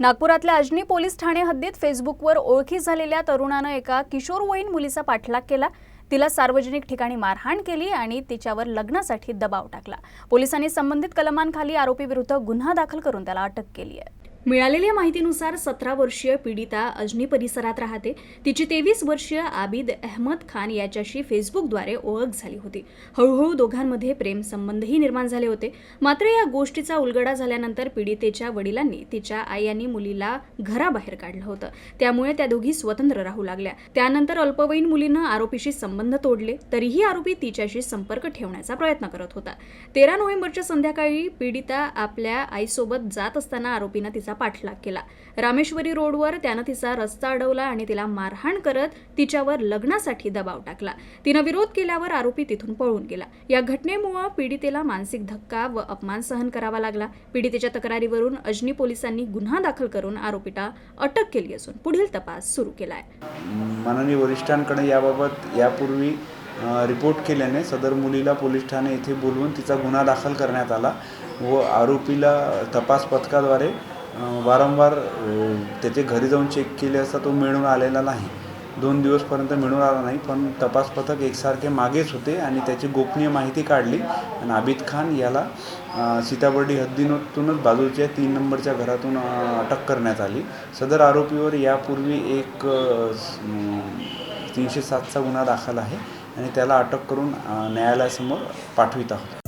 नागपुरातल्या अजनी पोलीस ठाणे हद्दीत फेसबुकवर ओळखी झालेल्या तरुणानं एका किशोरवयीन मुलीचा पाठलाग केला. तिला सार्वजनिक ठिकाणी मारहाण केली आणि तिच्यावर लग्नासाठी दबाव टाकला. पोलिसांनी संबंधित कलमांखाली आरोपीविरुद्ध गुन्हा दाखल करून त्याला अटक केली आहे. मिळालेल्या माहितीनुसार सतरा वर्षीय पीडिता अजनी परिसरात राहते. तिची तेवीस वर्षीय आबिद अहमद खान याच्याशी फेसबुकद्वारे ओळख झाली होती. हळूहळू दोघांमध्ये प्रेमसंबंधही निर्माण झाले होते. मात्र या गोष्टीचा उलगडा झाल्यानंतर पीडितेच्या वडिलांनी तिच्या आई आणि मुलीला घराबाहेर काढलं होतं. त्यामुळे त्या दोघी स्वतंत्र राहू लागल्या. त्यानंतर अल्पवयीन मुलीनं आरोपीशी संबंध तोडले. तरीही आरोपी तिच्याशी संपर्क ठेवण्याचा प्रयत्न करत होता. तेरा नोव्हेंबरच्या संध्याकाळी पीडिता आपल्या आईसोबत जात असताना आरोपीनं तिचा पाठलाग केला. रामेश्वरी रोडवर त्यानं तिचा रस्ता अडवला आणि तिला मारहाण करत तिच्यावर लग्नासाठी दबाव टाकला. तिनं विरोध केल्यावर आरोपी तिथून पळून गेला. या घटनेमुळे पीडितेला मानसिक धक्का व अपमान सहन करावा लागला. पीडितेच्या तक्रारीवरून अजनी पोलिसांनी गुन्हा दाखल करून आरोपीला अटक केली असून पुढील तपास सुरू केला आहे माननीय वरिष्ठांकडे याबाबत यापूर्वी रिपोर्ट केल्याने सदर मुलीला पोलीस ठाणे येथे बोलवून तिचा गुन्हा दाखल करण्यात आला व आरोपीला तपास पथकाद्वारे वारंवार त्याचे घरी जाऊन चेक केले असता तो मिळून आलेला नाही. दोन दिवसपर्यंत मिळून आला नाही पण तपास पथक एकसारखे मागेच होते आणि त्याची गोपनीय माहिती काढली. आणि आबिद खान याला सीताबर्डी हद्दीतूनच बाजूच्या तीन नंबरच्या घरातून अटक करण्यात आली. सदर आरोपीवर यापूर्वी एक तीनशे सातचा गुन्हा दाखल आहे आणि त्याला अटक करून न्यायालयासमोर पाठवित आहोत